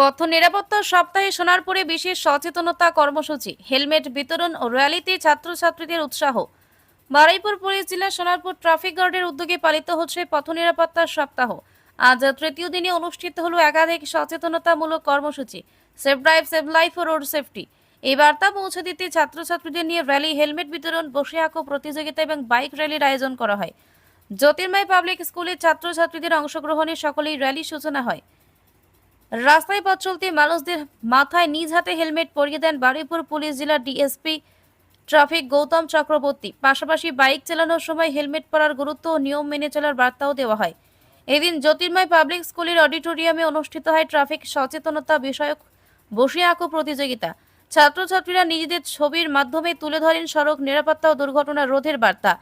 পথ নিরাপত্তা সপ্তাহে সোনারপুরে বিশেষ সচেতনতা কর্মসূচি, হেলমেট বিতরণ ও র্যালিতে ছাত্রছাত্রীদের উৎসাহ। বারুইপুর পুলিশ জেলার সোনারপুর ট্রাফিক গার্ডের উদ্যোগে পালিত হচ্ছে পথ নিরাপত্তা সপ্তাহ। আজ তৃতীয় দিনে অনুষ্ঠিত হলো একাধিক সচেতনতামূলক কর্মসূচি সেফ ড্রাইভ, সেভ লাইফ ও রোড সেফটি। এই বার্তা পৌঁছে দিতে ছাত্রছাত্রীদের নিয়ে র্যালি, হেলমেট বিতরণ বসে আঁকো প্রতিযোগিতা এবং বাইক র্যালির আয়োজন করা হয়। জ্যোতির্ময় পাবলিক স্কুলের ছাত্রছাত্রীদের অংশগ্রহণে সকলেই র্যালি সূচনা হয়। রাস্তায় পথ চলতে মানুষদের মাথায় নিজ হাতে হেলমেট পরিয়ে দেন বারুইপুর পুলিশ জেলার ডিএসপি ট্রাফিক গৌতম চক্রবর্তী। পাশাপাশি বাইক চালানোর সময় হেলমেট পরার গুরুত্ব ও নিয়ম মেনে চলার বার্তাও দেওয়া হয়। এদিন জ্যোতির্ময় পাবলিক স্কুলের অডিটোরিয়ামে অনুষ্ঠিত হয় ট্রাফিক সচেতনতা বিষয়ক বসে আঁকো প্রতিযোগিতা। ছাত্রছাত্রীরা নিজেদের ছবির মাধ্যমে তুলে ধরেন সড়ক নিরাপত্তা ও দুর্ঘটনা রোধের বার্তা।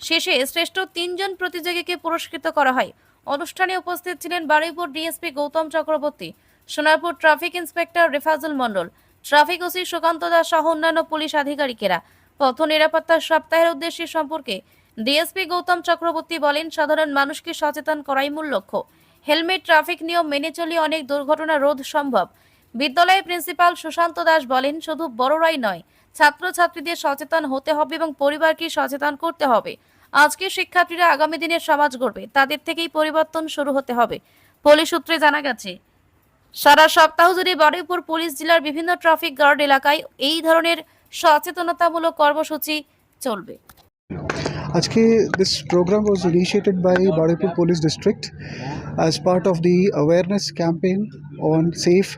শেষে শ্রেষ্ঠ তিনজন প্রতিযোগীকে পুরস্কৃত করা হয়। অনুষ্ঠানে উপস্থিত ছিলেন Baruipur DSP Gautam Chakraborty, Sonarpur traffic inspector Refajul Mondal, traffic OC Sukanta Das সহ অন্যান্য পুলিশ আধিকারিকেরা। পথ নিরাপত্তা সপ্তাহের উদ্দেশ্যে সম্পর্কে ডিএসপি গৌতম চক্রবর্তী বলেন, সাধারণ মানুষকে সচেতন করাই মূল লক্ষ্য। হেলমেট ট্রাফিক নিয়ম মেনে চলে অনেক দুর্ঘটনা রোধ সম্ভব। বিদ্যালয়ের প্রিন্সিপাল সুশান্ত দাস বলেন, শুধু বড়রাই নয়, ছাত্রছাত্রীদের সচেতন হতে হবে এবং পরিবারকে সচেতন করতে হবে। আজকের শিক্ষার্থীরা আগামী দিনের সমাজ গড়বে, তাদের থেকেই পরিবর্তন শুরু হতে হবে। পুলিশ সূত্রে জানা গেছে, সারা সপ্তাহ জুড়ে বারুইপুর পুলিশ জেলার বিভিন্ন ট্রাফিক গার্ড এলাকায় এই ধরনের সচেতনতামূলক কর্মসূচি চলবে। আজকে this programme was initiated by Baruipur police district as part of the awareness campaign on safe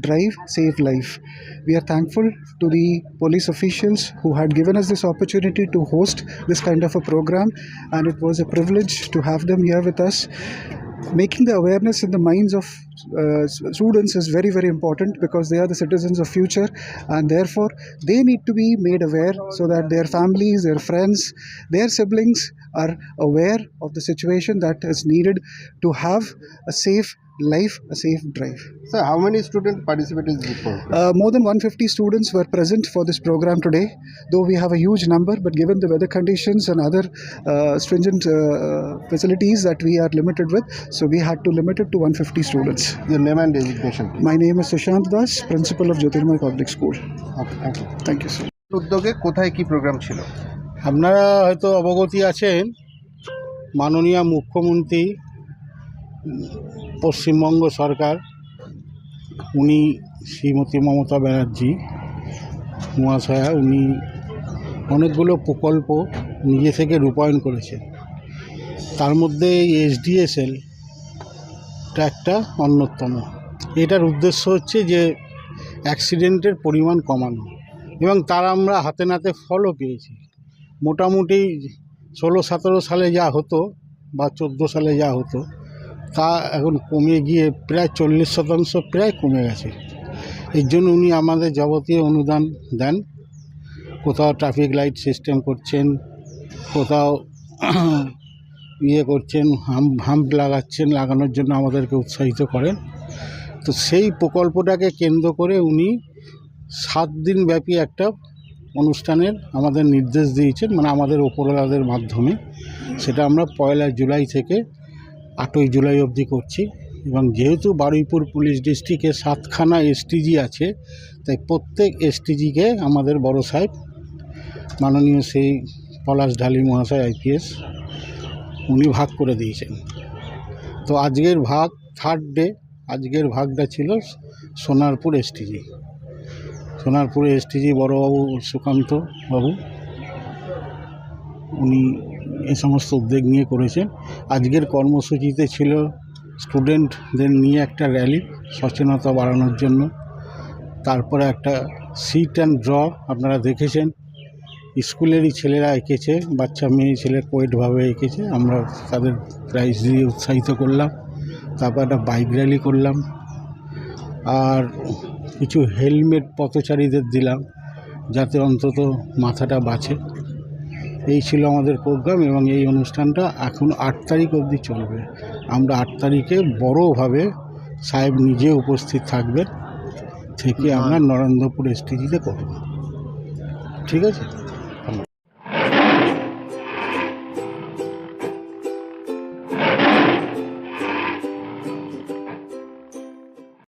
drive, save life. We are thankful to the police officials who had given us this opportunity to host this kind of a program, and it was a privilege to have them here with us. Making the awareness in the minds of uh, students is very very important because they are the citizens of future and therefore they need to be made aware so that their families their friends their siblings are aware of the situation that is needed to have a safe life a safe drive Sir, how many students participated in this program? uh, more than 150 students were present for this program today though we have a huge number but given the weather conditions and other uh, stringent uh, facilities that we are limited with so we had to limit it to 150 students Your name and designation, please. my name is Sushant Das, principal of Jyotirmay Public School. Okay, thank you. Thank you, sir. উদ্যোগে কোথায় কি programme ছিল আপনারা হয়তো অবগতি আছেন মাননীয় মুখ্যমন্ত্রী উম, পশ্চিমবঙ্গ সরকার, উনি শ্রীমতী মমতা ব্যানার্জি মহাশয়া, উনি অনেকগুলো প্রকল্প নিজে থেকে রূপায়ণ করেছেন। তার মধ্যে এই এসডিএসএল একটা অন্যতম। এটার উদ্দেশ্য হচ্ছে যে অ্যাক্সিডেন্টের পরিমাণ কমানো এবং তার আমরা হাতে নাতে ফলও পেয়েছি। মোটামুটি ষোলো সতেরো সালে যা হতো বা চোদ্দ সালে যা হতো তা এখন কমে গিয়ে প্রায় চল্লিশ শতাংশ প্রায় কমে গেছে। এর জন্য উনি আমাদের যাবতীয় অনুদান দেন। কোথাও ট্রাফিক লাইট সিস্টেম করছেন, কোথাও ইয়ে করছেন, হাম, হাম্প লাগাচ্ছেন, লাগানোর জন্য আমাদেরকে উৎসাহিত করেন। তো সেই প্রকল্পটাকে কেন্দ্র করে উনি সাত দিন ব্যাপী একটা অনুষ্ঠানের আমাদের নির্দেশ দিয়েছেন মানে আমাদের ওপরওয়ালাদের মাধ্যমে। সেটা আমরা পয়লা জুলাই থেকে আটই জুলাই অবধি করছি এবং যেহেতু বারুইপুর পুলিশ ডিস্ট্রিক্টে সাতখানা এসটিজি আছে, তাই প্রত্যেক এসটিজিকে আমাদের বড় সাহেব, মাননীয় সেই পলাশ ঢালি মহাশয় আইপিএস উনি ভাগ করে দিয়েছেন। তো আজকের ভাগ থার্ড ডে আজকের ভাগটা ছিল সোনারপুর এসটিজি সোনারপুরে এসটিজি বড়বাবু সুকান্ত বাবু, উনি এই সমস্ত উদ্যোগ নিয়ে করেছেন আজকের কর্মসূচিতে ছিল স্টুডেন্টদের নিয়ে একটা র্যালি সচেতনতা বাড়ানোর জন্য। তারপরে একটা সিট অ্যান্ড ড্র আপনারা দেখেছেন। স্কুলেরই ছেলেরা এঁকেছে, বাচ্চা মেয়ে ছেলে কোয়েটভাবে এঁকেছে। আমরা তাদের প্রাইজ দিয়ে উৎসাহিত করলাম। তারপর একটা বাইক র্যালি করলাম। আর কিছু হেলমেট পথচারীদের দিলাম, যাতে অন্তত মাথাটা বাঁচে। এই ছিল আমাদের প্রোগ্রাম এবং এই অনুষ্ঠানটা এখন আট তারিখ অবধি চলবে। আমরা আট তারিখে বড়োভাবে সাহেব নিজে উপস্থিত থাকবেন, থেকে আমরা নরেন্দ্রপুর এসটিজিতে করব। ঠিক আছে?